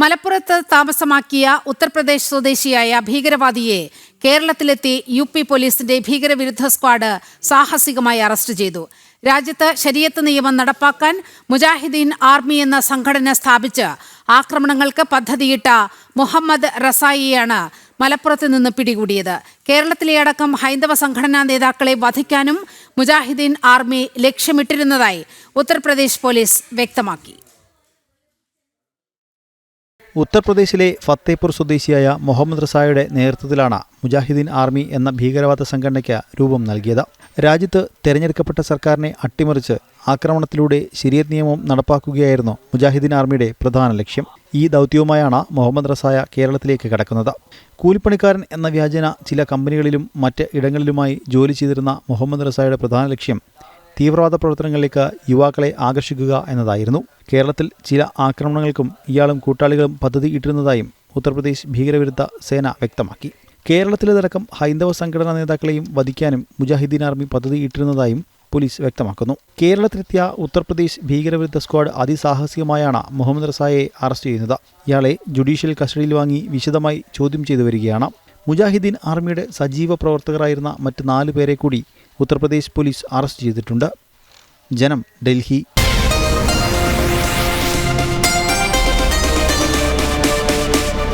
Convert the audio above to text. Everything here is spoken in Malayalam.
മലപ്പുറത്ത് താമസമാക്കിയ ഉത്തർപ്രദേശ് സ്വദേശിയായ ഭീകരവാദിയെ കേരളത്തിലെത്തി യു പി പോലീസിന്റെ ഭീകരവിരുദ്ധ സ്ക്വാഡ് സാഹസികമായി അറസ്റ്റ് ചെയ്തു. രാജ്യത്ത് ശരീഅത്ത് നിയമം നടപ്പാക്കാൻ മുജാഹിദ്ദീൻ ആർമി എന്ന സംഘടന സ്ഥാപിച്ച് ആക്രമണങ്ങൾക്ക് പദ്ധതിയിട്ട മുഹമ്മദ് റസായിയാണ് മലപ്പുറത്ത് നിന്ന് പിടികൂടിയത്. കേരളത്തിലെ അടക്കം ഹൈന്ദവ സംഘടനാ നേതാക്കളെ വധിക്കാനും മുജാഹിദ്ദീൻ ആർമി ലക്ഷ്യമിട്ടിരുന്നതായി ഉത്തർപ്രദേശ് പോലീസ് വ്യക്തമാക്കി. ഉത്തർപ്രദേശിലെ ഫത്തേപൂർ സ്വദേശിയായ മുഹമ്മദ് റസായുടെ നേതൃത്വത്തിലാണ് മുജാഹിദ്ദീൻ ആർമി എന്ന ഭീകരവാദ സംഘടനയ്ക്ക് രൂപം നൽകിയത്. രാജ്യത്ത് തെരഞ്ഞെടുക്കപ്പെട്ട സർക്കാരിനെ അട്ടിമറിച്ച് ആക്രമണത്തിലൂടെ ശരിയത് നിയമം നടപ്പാക്കുകയായിരുന്നു മുജാഹിദ്ദീൻ ആർമിയുടെ പ്രധാന ലക്ഷ്യം. ഈ ദൗത്യവുമായാണ് മുഹമ്മദ് റസായ കേരളത്തിലേക്ക് കടക്കുന്നത്. കൂലിപ്പണിക്കാരൻ എന്ന വ്യാജന ചില കമ്പനികളിലും മറ്റ് ഇടങ്ങളിലുമായി ജോലി ചെയ്തിരുന്ന മുഹമ്മദ് റസായുടെ പ്രധാന ലക്ഷ്യം തീവ്രവാദ പ്രവർത്തനങ്ങളിലേക്ക് യുവാക്കളെ ആകർഷിക്കുക എന്നതായിരുന്നു. കേരളത്തിൽ ചില ആക്രമണങ്ങൾക്കും ഇയാളും കൂട്ടാളികളും പദ്ധതി ഇട്ടിരുന്നതായും ഉത്തർപ്രദേശ് ഭീകരവിരുദ്ധ സേന വ്യക്തമാക്കി. കേരളത്തിലേതടക്കം ഹൈന്ദവ സംഘടനാ നേതാക്കളെയും വധിക്കാനും മുജാഹിദ്ദീൻ ആർമി പദ്ധതി ഇട്ടിരുന്നതായും പോലീസ് വ്യക്തമാക്കുന്നു. കേരളത്തിലെത്തിയ ഉത്തർപ്രദേശ് ഭീകരവിരുദ്ധ സ്ക്വാഡ് അതിസാഹസികമായാണ് മുഹമ്മദ് റസായെ അറസ്റ്റ് ചെയ്യുന്നത്. ഇയാളെ ജുഡീഷ്യൽ കസ്റ്റഡിയിൽ വാങ്ങി വിശദമായി ചോദ്യം ചെയ്തു വരികയാണ്. മുജാഹിദ്ദീൻ ആർമിയുടെ സജീവ പ്രവർത്തകരായിരുന്ന മറ്റ് നാല് പേരെ കൂടി ഉത്തർപ്രദേശ് പോലീസ് അറസ്റ്റ് ചെയ്തിട്ടുണ്ട്. ജനം ഡൽഹി